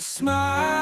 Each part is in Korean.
Smile,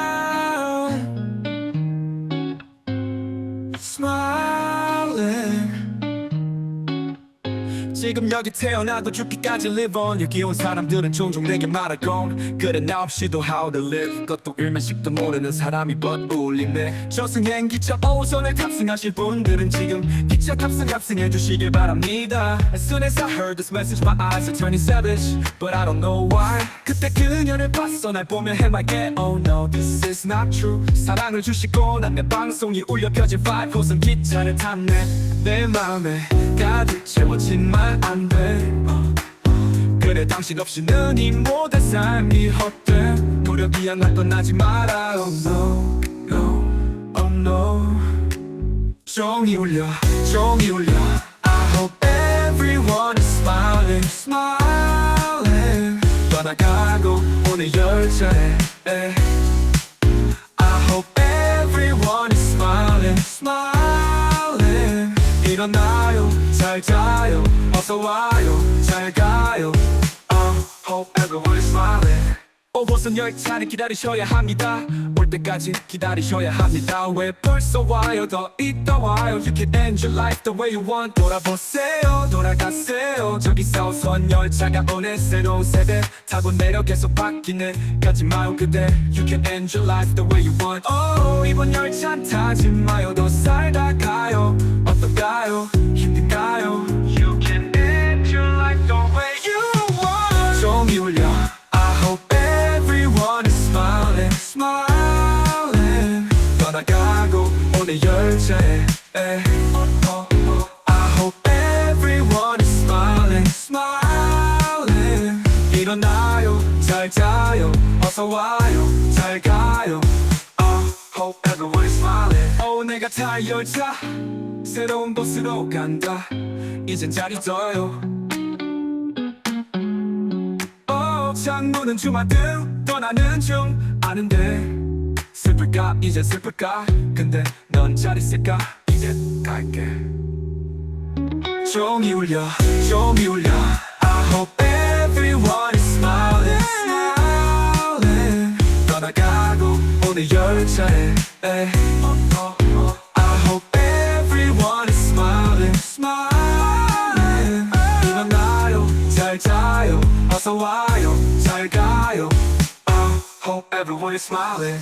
지금 여기 태어나도 죽기까지 live on. 여기 온 사람들은 종종 내게 말하곤 그래 나 없이도 how to live. 그것도 일면식도 모르는 사람이 울림에. 저승행 기차 5호선에 탑승하실 분들은 지금 기차 탑승 탑승해 주시길 바랍니다. As soon as I heard this message my eyes are turning savage But I don't know why. 그때 그녀를 봤어 날 보며 해맑게. Oh no this is not true. 사랑을 주시고 난 내 방송이 울려 펴진 5호선 기차를 탔네. 내 마음에 가득 채워진 말 안돼 그래 당신 없이는 이 모든 삶이 헛돼 무력이야 날 떠나지 마라 Oh no, no, oh no 종이 울려 종이 울려 I hope everyone is smiling smiling 떠나가고 오늘 열차에 에. I hope everyone is smiling smiling 일어나요 잘 자요. 어서 와요. 잘 가요. I hope everyone is smiling. 5호선 열차는 기다리셔야 합니다. 올 때까지 기다리셔야 합니다. 왜 벌써 와요? 더 있다 와요. You can end your life the way you want. 돌아보세요. 돌아가세요. 저기 4호선 열차가 오네 새로운 세대. 타고 내려 계속 바뀌는 가지 마요 그대. You can end your life the way you want. Oh, 이번 열차는 타지 마요. 더 살다 가요 오늘 열차에 에. I hope everyone is smiling smiling. 일어나요 잘 자요 어서 와요 잘 가요. I hope everyone is smiling. oh 내가 탈 열차 새로운 곳으로 간다. 이젠 자리 떠요. 어, 창문은 주마등 떠나는 중 아는데 슬플까 이제 슬플까 근데 넌 잘 있을까 이제 갈게 종이 울려 종이 울려 I hope everyone is smiling smiling 떠나가고 오늘 열차에 에. I hope everyone is smiling smiling 일어나요 잘 자요 어서 와요 잘 가요 I hope everyone is smiling